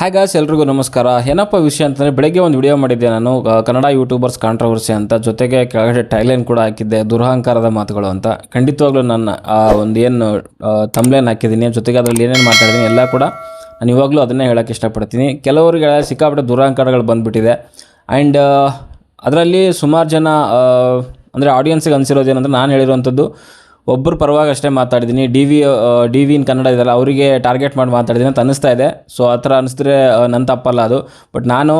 Hi guys ಎಲ್ರಿಗೂ ನಮಸ್ಕಾರ. ಏನಪ್ಪ ವಿಷಯ ಅಂತಂದರೆ, ಬೆಳಗ್ಗೆ ಒಂದು ವಿಡಿಯೋ ಮಾಡಿದ್ದೆ ನಾನು ಕನ್ನಡ ಯೂಟ್ಯೂಬರ್ಸ್ ಕಾಂಟ್ರವರ್ಸಿ ಅಂತ. ಜೊತೆಗೆ ಕೆಳಗಡೆ ಟೈಲೈನ್ ಕೂಡ ಹಾಕಿದ್ದೆ, ದುರಹಂಕಾರದ ಮಾತುಗಳು ಅಂತ. ಖಂಡಿತವಾಗ್ಲೂ ನನ್ನ, ಆ, ಒಂದು ಏನು ತಮ್ಲೇನ್ ಹಾಕಿದ್ದೀನಿ, ಜೊತೆಗೆ ಅದರಲ್ಲಿ ಏನೇನು ಮಾತಾಡಿದ್ದೀನಿ ಎಲ್ಲ ಕೂಡ ನಾನು ಇವಾಗಲೂ ಅದನ್ನೇ ಹೇಳೋಕ್ಕೆ ಇಷ್ಟಪಡ್ತೀನಿ. ಕೆಲವರಿಗೆ ಸಿಕ್ಕಾಪಟ್ಟೆ ದುರಹಂಕಾರಗಳು ಬಂದುಬಿಟ್ಟಿದೆ. ಆ್ಯಂಡ್ ಅದರಲ್ಲಿ ಸುಮಾರು ಜನ ಅಂದರೆ ಆಡಿಯನ್ಸಿಗೆ ಅನಿಸಿರೋದೇನಂದ್ರೆ ನಾನು ಹೇಳಿರುವಂಥದ್ದು ಒಬ್ಬರು ಪರವಾಗಿ ಅಷ್ಟೇ ಮಾತಾಡಿದ್ದೀನಿ. D V D V in Kannada ಇದೆಲ್ಲ ಅವರಿಗೆ ಟಾರ್ಗೆಟ್ ಮಾಡಿ ಮಾತಾಡಿದ್ದೀನಿ ಅಂತ ಅನ್ನಿಸ್ತಾ ಇದೆ. ಸೊ ಆ ಥರ ಅನ್ನಿಸಿದ್ರೆ ನನ್ನ ತಪ್ಪಲ್ಲ ಅದು. ಬಟ್ ನಾನು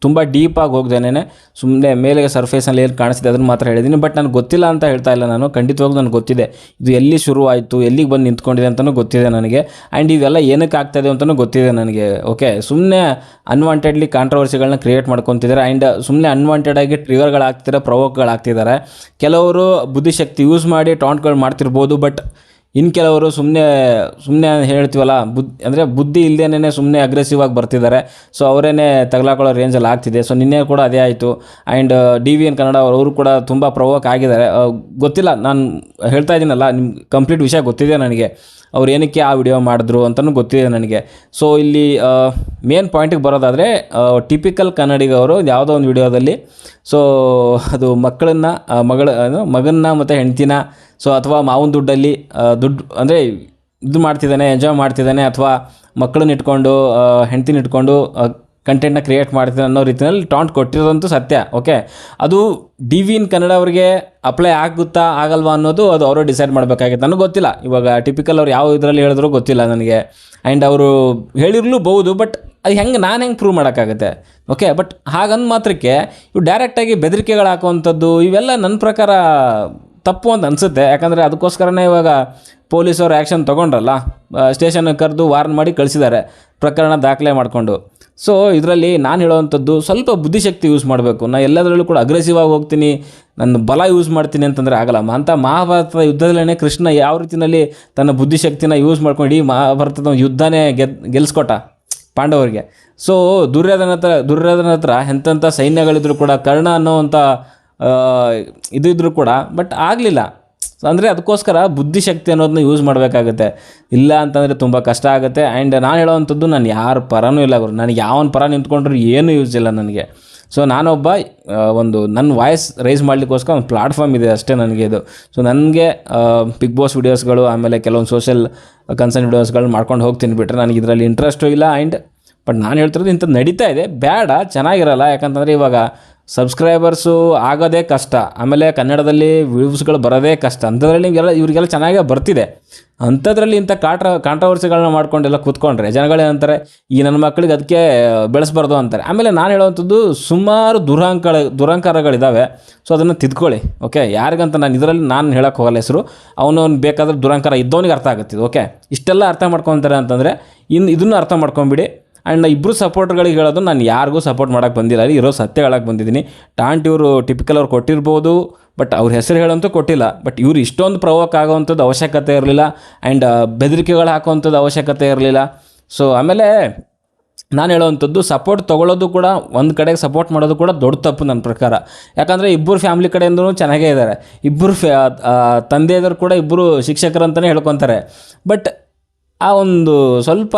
ತುಂಬ ಡೀಪಾಗಿ ಹೋಗ್ದೇನೆ ಸುಮ್ಮನೆ ಮೇಲೆ ಸರ್ಫೇಸಲ್ಲಿ ಏನು ಕಾಣಿಸ್ತಿದೆ ಅದನ್ನು ಮಾತ್ರ ಹೇಳಿದ್ದೀನಿ ಬಟ್ ನನಗೆ ಗೊತ್ತಿಲ್ಲ ಅಂತ ಹೇಳ್ತಾ ಇಲ್ಲ ನಾನು. ಖಂಡಿತವಾಗ್ಲೂ ನನಗೆ ಗೊತ್ತಿದೆ. ಇದು ಎಲ್ಲಿ ಶುರು ಆಯಿತು ಎಲ್ಲಿಗೆ ಬಂದು ನಿಂತ್ಕೊಂಡಿದೆ ಅಂತಲೂ ಗೊತ್ತಿದೆ ನನಗೆ. ಆ್ಯಂಡ್ ಇವೆಲ್ಲ ಏನಕ್ಕೆ ಆಗ್ತಾಯಿದೆ ಅಂತಲೂ ಗೊತ್ತಿದೆ ನನಗೆ. ಓಕೆ ಸುಮ್ಮನೆ ಅನ್ವಾಂಟೆಡ್ಲಿ ಕಾಂಟ್ರವರ್ಸಿಗಳನ್ನ ಕ್ರಿಯೇಟ್ ಮಾಡ್ಕೊತಿದ್ದಾರೆ ಆ್ಯಂಡ್ ಸುಮ್ಮನೆ ಅನ್ವಾಂಟೆಡಾಗಿ ಟ್ರಿಗರ್ಗಳಾಗ್ತಿದ್ದಾರೆ ಪ್ರವೋಕ್ಗಳಾಗ್ತಿದ್ದಾರೆ ಕೆಲವರು ಬುದ್ಧಿಶಕ್ತಿ ಯೂಸ್ ಮಾಡಿ ಟಾಂಟ್ಗಳು ಮಾಡ್ತಿರ್ಬೋದು ಬಟ್ ಇನ್ನು ಕೆಲವರು ಸುಮ್ಮನೆ ಸುಮ್ಮನೆ ಹೇಳ್ತೀವಲ್ಲ, ಬುದ್, ಅಂದರೆ ಬುದ್ಧಿ ಇಲ್ಲದೇನೆ ಸುಮ್ಮನೆ ಅಗ್ರೆಸಿವ್ ಆಗಿ ಬರ್ತಿದ್ದಾರೆ. ಸೊ ಅವರೇನೆ ತಗಲಾಕೊಳ್ಳೋ ರೇಂಜಲ್ಲಿ ಆಗ್ತಿದೆ. ಸೊ ನಿನ್ನೆ ಕೂಡ ಅದೇ ಆಯಿತು. And D V N Kannada ಅವರು ಕೂಡ ತುಂಬ ಪ್ರವೋಕ್ ಆಗಿದ್ದಾರೆ. ಗೊತ್ತಿಲ್ಲ, ನಾನು ಹೇಳ್ತಾ ಇದ್ದೀನಲ್ಲ ನಿಮ್ಮ ಕಂಪ್ಲೀಟ್ ವಿಷಯ ಗೊತ್ತಿದೆ ನನಗೆ. ಅವ್ರು ಏನಕ್ಕೆ ಆ ವಿಡಿಯೋ ಮಾಡಿದ್ರು ಅಂತಲೂ ಗೊತ್ತಿದೆ ನನಗೆ. ಸೊ ಇಲ್ಲಿ ಮೇನ್ ಪಾಯಿಂಟಿಗೆ ಬರೋದಾದರೆ ಟಿಪಿಕಲ್ ಕನ್ನಡಿಗವರು ಯಾವುದೋ ಒಂದು ವಿಡಿಯೋದಲ್ಲಿ ಸೊ ಅದು ಮಕ್ಕಳನ್ನು ಮಗಳ ಮಗನ್ನ ಮತ್ತು ಹೆಂಡ್ತಿನ ಸೊ ಅಥವಾ ಮಾವನ ದುಡ್ಡಲ್ಲಿ ದುಡ್ಡು, ಅಂದರೆ ಇದು ಮಾಡ್ತಿದ್ದಾನೆ ಎಂಜಾಯ್ ಮಾಡ್ತಿದ್ದಾನೆ, ಅಥವಾ ಮಕ್ಕಳನ್ನ ಇಟ್ಕೊಂಡು ಹೆಂಡ್ತಿನ ಇಟ್ಕೊಂಡು ಕಂಟೆಂಟ್ನ ಕ್ರಿಯೇಟ್ ಮಾಡ್ತಿದ್ದಾನೆ ಅನ್ನೋ ರೀತಿಯಲ್ಲಿ ಟಾಂಟ್ ಕೊಟ್ಟಿರೋದಂತೂ ಸತ್ಯ ಓಕೆ ಅದು ಡಿ ವಿ ಇನ್ ಕನ್ನಡ ಅವರಿಗೆ ಅಪ್ಲೈ ಆಗುತ್ತಾ ಆಗಲ್ವಾ ಅನ್ನೋದು ಅದು ಅವರು ಡಿಸೈಡ್ ಮಾಡಬೇಕಾಗಿತ್ತು. ನನಗೆ ಗೊತ್ತಿಲ್ಲ. ಇವಾಗ ಟಿಪಿಕಲ್ ಅವ್ರು ಯಾವ ಇದರಲ್ಲಿ ಹೇಳಿದ್ರು ಗೊತ್ತಿಲ್ಲ ನನಗೆ. ಆ್ಯಂಡ್ ಅವರು ಹೇಳಿರ್ಲೂಬಹುದು ಬಟ್ ಅದು ಹೆಂಗೆ, ನಾನು ಹೆಂಗೆ ಪ್ರೂವ್ ಮಾಡೋಕ್ಕಾಗುತ್ತೆ? ಓಕೆ ಬಟ್ ಹಾಗಂದ ಮಾತ್ರಕ್ಕೆ ಇವು ಡೈರೆಕ್ಟಾಗಿ ಬೆದರಿಕೆಗಳು ಹಾಕುವಂಥದ್ದು, ಇವೆಲ್ಲ ನನ್ನ ಪ್ರಕಾರ ತಪ್ಪು ಅಂತ ಅನಿಸುತ್ತೆ. ಯಾಕಂದರೆ ಅದಕ್ಕೋಸ್ಕರನೇ ಇವಾಗ ಪೊಲೀಸವರು ಆ್ಯಕ್ಷನ್ ತೊಗೊಂಡ್ರಲ್ಲ ಸ್ಟೇಷನ್ಗೆ ಕರೆದು ವಾರ್ನ್ ಮಾಡಿ ಕಳಿಸಿದ್ದಾರೆ ಪ್ರಕರಣ ದಾಖಲೆ ಮಾಡಿಕೊಂಡು. ಸೊ ಇದರಲ್ಲಿ ನಾನು ಹೇಳುವಂಥದ್ದು ಸ್ವಲ್ಪ ಬುದ್ಧಿಶಕ್ತಿ ಯೂಸ್ ಮಾಡಬೇಕು. ನಾನು ಎಲ್ಲದರಲ್ಲೂ ಕೂಡ ಅಗ್ರೆಸಿವ್ ಹೋಗ್ತೀನಿ ನನ್ನ ಬಲ ಯೂಸ್ ಮಾಡ್ತೀನಿ ಅಂತಂದರೆ ಆಗಲ್ಲ. ಅಂತ ಮಹಾಭಾರತದ ಯುದ್ಧದಲ್ಲೇ ಕೃಷ್ಣ ಯಾವ ರೀತಿಯಲ್ಲಿ ತನ್ನ ಬುದ್ಧಿಶಕ್ತಿನ ಯೂಸ್ ಮಾಡ್ಕೊಂಡು ಇಡೀ ಮಹಾಭಾರತದ ಯುದ್ಧನೇ ಗೆದ್ ಗೆಲ್ಸ್ಕೊಟ್ಟ ಪಾಂಡವರಿಗೆ. ಸೊ ದುರ್ಯೋಧನ ಹತ್ರ ದುರ್ಯೋಧನ ಹತ್ರ ಎಂಥಂಥ ಸೈನ್ಯಗಳಿದ್ರು ಕೂಡ ಕರ್ಣ ಅನ್ನೋವಂಥ ಆ, ಇದು ಇದ್ದರೂ ಕೂಡ ಬಟ್ ಆಗಲಿಲ್ಲ. ಅಂದರೆ ಅದಕ್ಕೋಸ್ಕರ ಬುದ್ಧಿಶಕ್ತಿ ಅನ್ನೋದನ್ನ ಯೂಸ್ ಮಾಡಬೇಕಾಗುತ್ತೆ. ಇಲ್ಲ ಅಂತಂದರೆ ತುಂಬ ಕಷ್ಟ ಆಗುತ್ತೆ. ಆ್ಯಂಡ್ ನಾನು ಹೇಳೋವಂಥದ್ದು ನಾನು ಯಾರ ಪರನೂ ಇಲ್ಲ ಗುರು. ನನಗೆ ಯಾವನ ಪರ ನಿಂತ್ಕೊಂಡ್ರು ಏನೂ ಯೂಸ್ ಇಲ್ಲ ನನಗೆ. ಸೊ ನಾನೊಬ್ಬ ಒಂದು ನನ್ನ ವಾಯ್ಸ್ ರೈಸ್ ಮಾಡಲಿಕ್ಕೋಸ್ಕರ ಒಂದು ಪ್ಲಾಟ್ಫಾರ್ಮ್ ಇದೆ ಅಷ್ಟೇ ನನಗೆ ಇದು. ಸೊ ನನಗೆ ಬಿಗ್ ಬಾಸ್ ವಿಡಿಯೋಸ್ಗಳು ಆಮೇಲೆ ಕೆಲವೊಂದು ಸೋಷಿಯಲ್ ಕನ್ಸರ್ನ್ ವೀಡಿಯೋಸ್ಗಳು ಮಾಡ್ಕೊಂಡು ಹೋಗ್ತೀನಿ ಬಿಟ್ಟರೆ ನನಗೆ ಇದರಲ್ಲಿ ಇಂಟ್ರೆಸ್ಟು ಇಲ್ಲ. ಆ್ಯಂಡ್ ಬಟ್ ನಾನು ಹೇಳ್ತಿರೋದು ಇಂಥದ್ದು ನಡೀತಾ ಇದೆ. ಬೇಡ, ಚೆನ್ನಾಗಿರಲ್ಲ. ಯಾಕಂತಂದರೆ ಇವಾಗ ಸಬ್ಸ್ಕ್ರೈಬರ್ಸು ಆಗೋದೇ ಕಷ್ಟ. ಆಮೇಲೆ ಕನ್ನಡದಲ್ಲಿ ವ್ಯೂಸ್ಗಳು ಬರೋದೇ ಕಷ್ಟ. ಅಂಥದ್ರಲ್ಲಿ ನಿಮಗೆಲ್ಲ ಇವರಿಗೆಲ್ಲ ಚೆನ್ನಾಗೇ ಬರ್ತಿದೆ. ಅಂಥದ್ರಲ್ಲಿ ಇಂಥ ಕಾಟ್ರ, ಕಾಂಟ್ರವರ್ಸಿಗಳನ್ನ ಮಾಡ್ಕೊಂಡೆಲ್ಲ ಕೂತ್ಕೊಂಡ್ರೆ ಜನಗಳೇನಂತಾರೆ ಈ ನನ್ನ ಮಕ್ಕಳಿಗೆ ಅದಕ್ಕೆ ಬೆಳೆಸ್ಬಾರ್ದು ಅಂತಾರೆ. ಆಮೇಲೆ ನಾನು ಹೇಳುವಂಥದ್ದು ಸುಮಾರು ದುರಹಂಕಾರ ದುರಂಕಾರಗಳಿದ್ದಾವೆ ಸೊ, ಅದನ್ನು ತಿದ್ಕೊಳ್ಳಿ, ಓಕೆ? ಯಾರಿಗಂತ ನಾನು ಇದರಲ್ಲಿ ನಾನು ಹೇಳೋಕ್ಕೆ ಹೋಗಲ್ಲ ಹೆಸರು. ಅವನು ಬೇಕಾದ್ರೆ ದುರಂಕಾರ ಇದ್ದವನಿಗೆ ಅರ್ಥ ಆಗುತ್ತಿದ್ದು ಓಕೆ? ಇಷ್ಟೆಲ್ಲ ಅರ್ಥ ಮಾಡ್ಕೊತಾರೆ ಅಂತಂದರೆ ಇನ್ನು ಇದನ್ನು ಅರ್ಥ ಮಾಡ್ಕೊಂಬಿಡಿ. ಆ್ಯಂಡ್ ಇಬ್ಬರು ಸಪೋರ್ಟ್ಗಳಿಗೆ ಹೇಳೋದು, ನಾನು ಯಾರಿಗೂ ಸಪೋರ್ಟ್ ಮಾಡೋಕ್ಕೆ ಬಂದಿಲ್ಲ. ಅಲ್ಲಿ ಇರೋ ಸತ್ಯ ಹೇಳಕ್ಕೆ ಬಂದಿದ್ದೀನಿ. ಟಾಂಟ್ ಇವರು ಟಿಪಿಕಲ್ ಅವ್ರು ಕೊಟ್ಟಿರ್ಬೋದು ಬಟ್ ಅವ್ರ ಹೆಸರು ಹೇಳೋಂತೂ ಕೊಟ್ಟಿಲ್ಲ. ಬಟ್ ಇವ್ರು ಇಷ್ಟೊಂದು ಪ್ರವೋಕ್ ಆಗೋವಂಥದ್ದು ಅವಶ್ಯಕತೆ ಇರಲಿಲ್ಲ. ಆ್ಯಂಡ್ ಬೆದರಿಕೆಗಳು ಹಾಕೋವಂಥದ್ದು ಅವಶ್ಯಕತೆ ಇರಲಿಲ್ಲ. ಸೊ ಆಮೇಲೆ ನಾನು ಹೇಳೋವಂಥದ್ದು ಸಪೋರ್ಟ್ ತೊಗೊಳ್ಳೋದು ಕೂಡ, ಒಂದು ಕಡೆಗೆ ಸಪೋರ್ಟ್ ಮಾಡೋದು ಕೂಡ ದೊಡ್ಡ ತಪ್ಪು ನನ್ನ ಪ್ರಕಾರ. ಯಾಕಂದರೆ ಇಬ್ಬರು ಫ್ಯಾಮ್ಲಿ ಕಡೆಯಿಂದನೂ ಚೆನ್ನಾಗೇ ಇದ್ದಾರೆ ಇಬ್ಬರು ಫ್ಯಾ ತಂದೆಯವರು ಕೂಡ ಇಬ್ಬರು ಶಿಕ್ಷಕರಂತಲೇ ಹೇಳ್ಕೊತಾರೆ. ಬಟ್ ಆ ಒಂದು ಸ್ವಲ್ಪ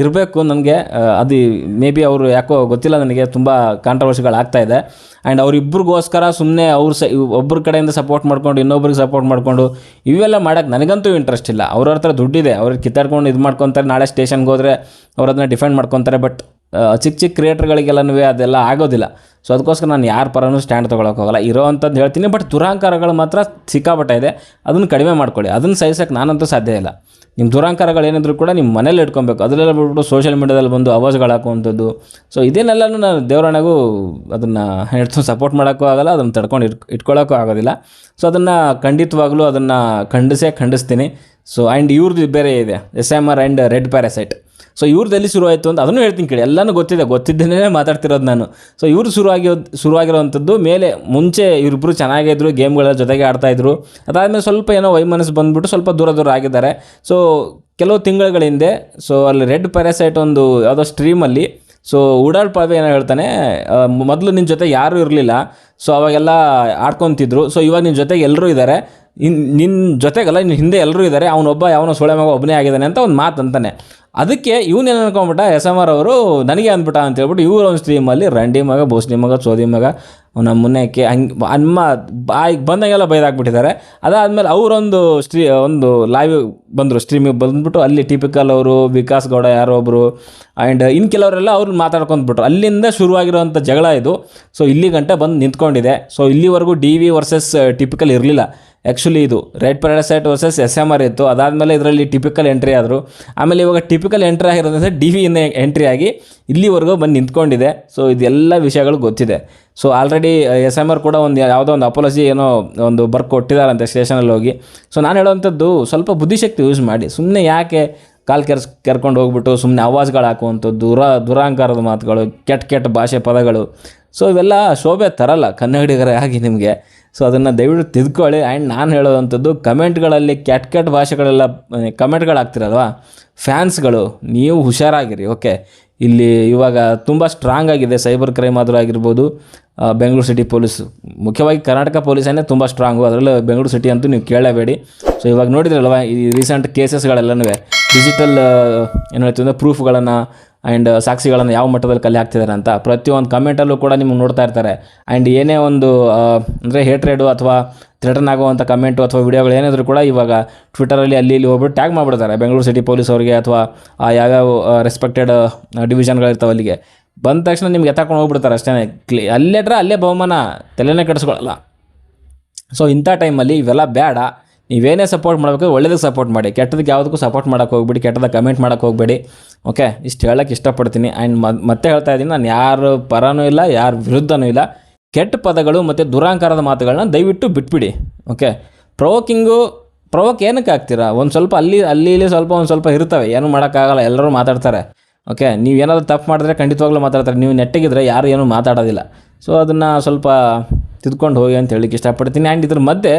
ಇರಬೇಕು ನನಗೆ ಅದು ಮೇ ಬಿ ಅವರು ಯಾಕೋ ಗೊತ್ತಿಲ್ಲ ನನಗೆ, ತುಂಬ ಕಾಂಟ್ರವರ್ಸಿಗಳಾಗ್ತಾ ಇದೆ. ಆ್ಯಂಡ್ ಅವರಿಬ್ಬರಿಗೋಸ್ಕರ ಸುಮ್ಮನೆ ಅವ್ರ ಸ ಒಬ್ಬರ ಕಡೆಯಿಂದ ಸಪೋರ್ಟ್ ಮಾಡ್ಕೊಂಡು, ಇನ್ನೊಬ್ರಿಗೆ ಸಪೋರ್ಟ್ ಮಾಡಿಕೊಂಡು, ಇವೆಲ್ಲ ಮಾಡೋಕ್ಕೆ ನನಗಂತೂ ಇಂಟ್ರೆಸ್ಟ್ ಇಲ್ಲ. ಅವ್ರ ಹತ್ರ ದುಡ್ಡಿದೆ ಅವ್ರಿಗೆ ಕಿತ್ತಾಡ್ಕೊಂಡು ಇದು ಮಾಡ್ಕೊತಾರೆ, ನಾಳೆ ಸ್ಟೇಷನ್ಗೆ ಹೋದರೆ ಅವ್ರು ಅದನ್ನ ಡಿಫೆಂಡ್ ಮಾಡ್ಕೊತಾರೆ ಬಟ್ ಚಿಕ್ಕ ಚಿಕ್ಕ ಕ್ರಿಯೇಟರ್ಗಳಿಗೆಲ್ಲನೂ ಅದೆಲ್ಲ ಆಗೋದಿಲ್ಲ. ಸೊ ಅದಕ್ಕೋಸ್ಕರ ನಾನು ಯಾರ ಪರನೂ ಸ್ಟ್ಯಾಂಡ್ ತೊಗೊಳಕ್ಕೆ ಹೋಗಲ್ಲ. ಇರೋ ಅಂಥದ್ದು ಹೇಳ್ತೀನಿ ಬಟ್ ದುರಾಂಕಾರಗಳು ಮಾತ್ರ ಸಿಕ್ಕಾಪಟ್ಟೆ ಇದೆ. ಅದನ್ನು ಕಡಿಮೆ ಮಾಡ್ಕೊಳ್ಳಿ. ಅದನ್ನು ಸಹಿಸೋಕ್ಕೆ ನಾನಂತೂ ಸಾಧ್ಯ ಇಲ್ಲ. ನಿಮ್ಮ ದುರಹಂಕಾರಗಳು ಏನಿದ್ರು ಕೂಡ ನಿಮ್ಮ ಮನೇಲಿ ಇಟ್ಕೊಬೇಕು. ಅದರಲ್ಲೇ ಬಿಟ್ಬಿಟ್ಟು ಸೋಷಿಯಲ್ ಮೀಡ್ಯಾದಲ್ಲಿ ಬಂದು ಅವಾಜ್ಗಳು ಹಾಕುವಂಥದ್ದು. ಸೊ ಇದನ್ನೆಲ್ಲನೂ ನಾನು ದೇವರಾಣಗೂ ಅದನ್ನು ಹೇಳ್ತು ಸಪೋರ್ಟ್ ಮಾಡೋಕ್ಕೂ ಆಗಲ್ಲ, ಅದನ್ನು ತಡ್ಕೊಂಡು ಇಟ್ ಇಟ್ಕೊಳ್ಳೋಕ್ಕೂ ಆಗೋದಿಲ್ಲ. ಸೊ ಅದನ್ನು ಖಂಡಿತವಾಗಲೂ ಅದನ್ನು ಖಂಡಿಸೇ ಖಂಡಿಸ್ತೀನಿ. ಸೊ ಆ್ಯಂಡ್ ಇವ್ರದ್ದು ಬೇರೆ ಇದೆ S M R and red parasite so ಇವ್ರದ್ದು ಶುರು ಆಯಿತು ಅಂತ ಅದನ್ನು ಹೇಳ್ತೀನಿ ಕೇಳಿ. ಎಲ್ಲನೂ ಗೊತ್ತಿದೆ ಗೊತ್ತಿದ್ದೇನೆ ಮಾತಾಡ್ತಿರೋದು ನಾನು. ಸೊ ಇವರು ಶುರುವಾಗಿ ಶುರುವಾಗಿರೋವಂಥದ್ದು ಮೇಲೆ ಮುಂಚೆ ಇವರಿಬ್ಬರು ಚೆನ್ನಾಗೇ ಇದ್ರು, ಗೇಮ್ಗಳ ಜೊತೆಗೆ ಆಡ್ತಾಯಿದ್ರು ಅದಾದಮೇಲೆ ಸ್ವಲ್ಪ ಏನೋ ವೈಮನಸ್ಸು ಬಂದ್ಬಿಟ್ಟು ಸ್ವಲ್ಪ ದೂರ ದೂರ ಆಗಿದ್ದಾರೆ. ಸೊ ಕೆಲವು ತಿಂಗಳುಗಳ ಹಿಂದೆ ಸೊ ಅಲ್ಲಿ ರೆಡ್ ಪ್ಯಾರಾಸೈಟ್ ಒಂದು ಯಾವುದೋ ಸ್ಟ್ರೀಮಲ್ಲಿ ಸೊ ಉಡಾಳ್ ಪಾವೆ ಏನೋ ಹೇಳ್ತಾನೆ ಮೊದಲು ನಿನ್ನ ಜೊತೆ ಯಾರೂ ಇರಲಿಲ್ಲ. ಸೊ ಅವಾಗೆಲ್ಲ ಆಡ್ಕೊತಿದ್ರು. ಸೊ ಇವಾಗ ನಿನ್ನ ಜೊತೆಗೆ ಎಲ್ಲರೂ ಇದ್ದಾರೆ. ಇನ್ ನಿನ್ನ ಜೊತೆಗಲ್ಲ ಇನ್ನು ಹಿಂದೆ ಎಲ್ಲರೂ ಇದ್ದಾರೆ ಅವನೊಬ್ಬ ಯಾವನೋ ಸೊಳೆ ಮಗ ಒಬ್ಬನೇ ಆಗಿದ್ದಾನೆ ಅಂತ ಒಂದು ಮಾತು ಅಂತಾನೆ. ಅದಕ್ಕೆ ಇವನೇನು ಅನ್ಕೊಂಬಿಟ್ಟ ಎಸ್ ಎಂ ಆರ್ ಅವರು ನನಗೆ ಅಂದ್ಬಿಟ್ಟ ಅಂತ ಹೇಳ್ಬಿಟ್ಟು ಇವ್ರ ಒಂದು ಸ್ಟ್ರೀಮಲ್ಲಿ ರಂಡಿ ಮಗ ಬೋಸ್ನಿ ಮಗ ಚೋದಿ ಮಗ ಅವನ ಮುನ್ನೆಕ್ಕೆ ಹಂಗೆ ಅಮ್ಮ ಬಾಯಿಗೆ ಬಂದಂಗೆಲ್ಲ ಬೈದಾಕ್ಬಿಟ್ಟಿದ್ದಾರೆ. ಅದಾದಮೇಲೆ ಅವರೊಂದು ಸ್ಟ್ರೀ, ಒಂದು ಲೈವ್ ಬಂದರು ಸ್ಟ್ರೀಮಿಗೆ ಬಂದ್ಬಿಟ್ಟು ಅಲ್ಲಿ ಟಿಪಿಕಲ್ ಅವರು, ವಿಕಾಸ್ ಗೌಡ ಯಾರೋ ಒಬ್ಬರು ಆ್ಯಂಡ್ ಇನ್ನು ಕೆಲವರೆಲ್ಲ ಅವ್ರನ್ನ ಮಾತಾಡ್ಕೊಂಡ್ಬಿಟ್ರು. ಅಲ್ಲಿಂದ ಶುರುವಾಗಿರೋಂಥ ಜಗಳ ಇದು. ಸೊ ಇಲ್ಲಿ ಗಂಟೆ ಬಂದು ನಿಂತ್ಕೊಂಡಿದೆ. ಸೊ ಇಲ್ಲಿವರೆಗೂ ಡಿ ವಿ ವರ್ಸಸ್ ಟಿಪಿಕಲ್ ಇರಲಿಲ್ಲ. ಆ್ಯಕ್ಚುಲಿ ಇದು red parasite versus S M R ಇತ್ತು. ಅದಾದಮೇಲೆ ಇದರಲ್ಲಿ ಟಿಪಿಕಲ್ ಎಂಟ್ರಿ ಆದರು. ಆಮೇಲೆ ಇವಾಗ ಟಿಪಿಕಲ್ ಎಂಟ್ರಿ ಆಗಿರೋದ್ರಿಂದ ಡಿ ವಿ ಎಂಟ್ರಿ ಆಗಿ ಇಲ್ಲಿವರೆಗೂ ಬಂದು ನಿಂತ್ಕೊಂಡಿದೆ. ಸೊ ಇದೆಲ್ಲ ವಿಷಯಗಳು ಗೊತ್ತಿದೆ. So already S M R ಕೂಡ ಒಂದು ಯಾವುದೋ ಒಂದು ಅಪಾಲಜಿ ಏನೋ ಒಂದು ಬರ್ಕ್ ಕೊಟ್ಟಿದ್ದಾರಂತೆ ಸ್ಟೇಷನಲ್ಲಿ ಹೋಗಿ. ಸೊ ನಾನು ಹೇಳೋವಂಥದ್ದು ಸ್ವಲ್ಪ ಬುದ್ಧಿಶಕ್ತಿ ಯೂಸ್ ಮಾಡಿ. ಸುಮ್ಮನೆ ಯಾಕೆ ಕಾಲು ಕೆರ್ಸ್, ಕೆರ್ಕೊಂಡು ಹೋಗ್ಬಿಟ್ಟು ಸುಮ್ಮನೆ ಅವಾಜ್ಗಳು ಹಾಕುವಂಥದ್ದು, ದುರ, ದುರಾಂಕಾರದ ಮಾತುಗಳು, ಕೆಟ್ಟ ಕೆಟ್ಟ ಭಾಷೆ ಪದಗಳು. ಸೊ ಇವೆಲ್ಲ ಶೋಭೆ ತರಲ್ಲ ಕನ್ನಡಿಗರೇ ಆಗಿ ನಿಮಗೆ. ಸೊ ಅದನ್ನು ದಯವಿಟ್ಟು ತಿದ್ಕೊಳ್ಳಿ. ಆ್ಯಂಡ್ ನಾನು ಹೇಳೋವಂಥದ್ದು ಕಮೆಂಟ್ಗಳಲ್ಲಿ ಕೆಟ್ಟ ಕೆಟ್ಟ ಭಾಷೆಗಳೆಲ್ಲ ಕಮೆಂಟ್ಗಳು ಹಾಕ್ತಿರಲ್ವಾ? ಫ್ಯಾನ್ಸ್ಗಳು, ನೀವು ಹುಷಾರಾಗಿರಿ, ಓಕೆ? ಇಲ್ಲಿ ಇವಾಗ ತುಂಬ ಸ್ಟ್ರಾಂಗ್ ಆಗಿದೆ ಸೈಬರ್ ಕ್ರೈಮ್ ಆದರೂ ಆಗಿರ್ಬೋದು. ಬೆಂಗಳೂರು ಸಿಟಿ ಪೊಲೀಸ್, ಮುಖ್ಯವಾಗಿ ಕರ್ನಾಟಕ ಪೊಲೀಸನ್ನೇ ತುಂಬ ಸ್ಟ್ರಾಂಗು ಅದರಲ್ಲೂ ಬೆಂಗಳೂರು ಸಿಟಿ ಅಂತೂ ನೀವು ಕೇಳಲೇಬೇಡಿ ಸೊ ಇವಾಗ ನೋಡಿದ್ರಲ್ವ ಈ ರೀಸೆಂಟ್ ಕೇಸಸ್ಗಳೆಲ್ಲನೂ ಡಿಜಿಟಲ್ ಏನು ಹೇಳ್ತೀವಿ ಅಂದರೆ ಪ್ರೂಫ್ಗಳನ್ನು ಆ್ಯಂಡ್ ಸಾಕ್ಷಿಗಳನ್ನು ಯಾವ ಮಟ್ಟದಲ್ಲಿ ಕಲೆ ಹಾಕ್ತಿದ್ದಾರೆ ಅಂತ ಪ್ರತಿಯೊಂದು ಕಮೆಂಟಲ್ಲೂ ಕೂಡ ನಿಮ್ಗೆ ನೋಡ್ತಾ ಇರ್ತಾರೆ. ಆ್ಯಂಡ್ ಏನೇ ಒಂದು ಅಂದರೆ ಹೇಟ್ರೇಡು ಅಥವಾ ಥ್ರೆಟನ್ ಆಗುವಂಥ ಕಮೆಂಟು ಅಥವಾ ವಿಡಿಯೋಗಳು ಏನಾದರೂ ಕೂಡ ಇವಾಗ ಟ್ವಿಟರಲ್ಲಿ ಅಲ್ಲಿ ಇಲ್ಲಿ ಹೋಗ್ಬಿಟ್ಟು ಟ್ಯಾಗ್ ಮಾಡಿಬಿಡ್ತಾರೆ. ಬೆಂಗಳೂರು ಸಿಟಿ ಪೊಲೀಸ್ ಅವರಿಗೆ ಅಥವಾ ಯಾವ್ಯಾವ ರೆಸ್ಪೆಕ್ಟೆಡ್ ಡಿವಿಷನ್ಗಳಿರ್ತಾವೆ ಅಲ್ಲಿಗೆ. ಬಂದ ತಕ್ಷಣ ನಿಮ್ಗೆ ಎತ್ತಾಕೊಂಡು ಹೋಗ್ಬಿಡ್ತಾರೆ ಅಷ್ಟೇ. ಕ್ಲಿ ಅಲ್ಲೇಟ್ರೆ ಅಲ್ಲೇ ಬಹುಮಾನ. ತಲೆನೇ ಕೆಡಿಸ್ಕೊಳ್ಳಲ್ಲ ಸೊ ಇಂಥ ಟೈಮಲ್ಲಿ ಇವೆಲ್ಲ ಬೇಡ. ನೀವೇನೇ ಸಪೋರ್ಟ್ ಮಾಡಬೇಕು ಒಳ್ಳೇದಕ್ಕೆ ಸಪೋರ್ಟ್ ಮಾಡಿ. ಕೆಟ್ಟದಕ್ಕೆ ಯಾವುದಕ್ಕೂ ಸಪೋರ್ಟ್ ಮಾಡೋಕೆ ಹೋಗ್ಬೇಡಿ, ಕೆಟ್ಟದ ಕಮೆಂಟ್ ಮಾಡೋಕೆ ಹೋಗಬೇಡಿ. ಓಕೆ ಇಷ್ಟು ಹೇಳೋಕ್ಕೆ ಇಷ್ಟಪಡ್ತೀನಿ. ಆ್ಯಂಡ್ ಮತ್ತೆ ಹೇಳ್ತಾ ಇದ್ದೀನಿ, ನಾನು ಯಾರು ಪರನೂ ಇಲ್ಲ, ಯಾರ ವಿರುದ್ಧನೂ ಇಲ್ಲ. ಕೆಟ್ಟ ಪದಗಳು ಮತ್ತು ದುರಾಂಕಾರದ ಮಾತುಗಳನ್ನ ದಯವಿಟ್ಟು ಬಿಟ್ಬಿಡಿ. ಓಕೆ ಪ್ರೊವೋಕಿಂಗು ಪ್ರೊವೋಕ್ ಏನಕ್ಕೆ ಆಗ್ತೀರಾ? ಒಂದು ಸ್ವಲ್ಪ ಅಲ್ಲಿ ಅಲ್ಲಿ ಇಲ್ಲಿ ಸ್ವಲ್ಪ ಒಂದು ಸ್ವಲ್ಪ ಇರ್ತವೆ. ಏನೂ ಮಾಡೋಕ್ಕಾಗಲ್ಲ, ಎಲ್ಲರೂ ಮಾತಾಡ್ತಾರೆ. ಓಕೆ ನೀವು ಏನಾದರೂ ತಪ್ಪು ಮಾಡಿದ್ರೆ ಖಂಡಿತವಾಗ್ಲೂ ಮಾತಾಡ್ತಾರೆ. ನೀವು ನೆಟ್ಟಿಗಿದ್ರೆ ಯಾರು ಏನೂ ಮಾತಾಡೋದಿಲ್ಲ. ಸೊ ಅದನ್ನು ಸ್ವಲ್ಪ ತಿದ್ಕೊಂಡು ಹೋಗಿ ಅಂತ ಹೇಳಿಕ್ಕೆ ಇಷ್ಟಪಡ್ತೀನಿ. ಆ್ಯಂಡ್ ಇದ್ರ ಮಧ್ಯೆ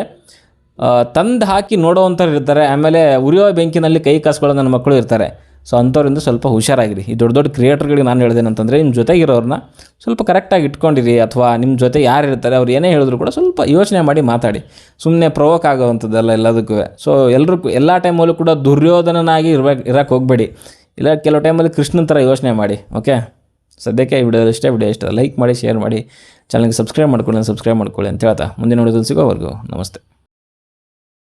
ತಂದು ಹಾಕಿ ನೋಡೋವಂಥವ್ರು ಇರ್ತಾರೆ, ಆಮೇಲೆ ಉರಿಯೋ ಬೆಂಕಿನಲ್ಲಿ ಕೈ ಕಾಸ್ಕೊಳ್ಳೋ ನನ್ನ ಮಕ್ಕಳು ಇರ್ತಾರೆ. ಸೊ ಅಂಥವ್ರಿಂದ ಸ್ವಲ್ಪ ಹುಷಾರಾಗಿರಿ. ಈ ದೊಡ್ಡ ದೊಡ್ಡ ಕ್ರಿಯೇಟರ್ಗಳಿಗೆ ನಾನು ಹೇಳ್ದೇನೆ ಅಂತಂದರೆ ನಿಮ್ಮ ಜೊತೆಗಿರೋರನ್ನ ಸ್ವಲ್ಪ ಕರೆಕ್ಟಾಗಿ ಇಟ್ಕೊಂಡಿರಿ, ಅಥವಾ ನಿಮ್ಮ ಜೊತೆ ಯಾರು ಇರ್ತಾರೆ, ಅವ್ರು ಏನೇ ಹೇಳಿದ್ರು ಕೂಡ ಸ್ವಲ್ಪ ಯೋಚನೆ ಮಾಡಿ ಮಾತಾಡಿ. ಸುಮ್ಮನೆ ಪ್ರವೋಕ್ ಆಗೋವಂಥದ್ದಲ್ಲ ಎಲ್ಲದಕ್ಕೂ. ಸೊ ಎಲ್ಲರೂ ಎಲ್ಲ ಟೈಮಲ್ಲೂ ಕೂಡ ದುರ್ಯೋಧನನಾಗಿ ಇರ್ಬೇಕು ಇರೋಕ್ಕೆ ಹೋಗಬೇಡಿ. ಇಲ್ಲ, ಕೆಲವು ಟೈಮಲ್ಲಿ ಕೃಷ್ಣನ ಥರ ಯೋಚನೆ ಮಾಡಿ ಓಕೆ ಸದ್ಯಕ್ಕೆ ಈ ಇಷ್ಟೇ ವಿಡಿಯೋ ಇಷ್ಟ. ಲೈಕ್ ಮಾಡಿ ಶೇರ್ ಮಾಡಿ. ಚಾನಲ್ಗೆ ಸಬ್ಸ್ಕ್ರೈಬ್ ಮಾಡ್ಕೊಳ್ಳಿ ಸಬ್ಸ್ಕ್ರೈಬ್ ಮಾಡ್ಕೊಳ್ಳಿ ಅಂತ ಹೇಳ್ತಾ. ಮುಂದಿನ ವಿಡಿಯೋದಲ್ಲಿ ಸಿಗೋವರೆಗೂ ನಮಸ್ತೆ.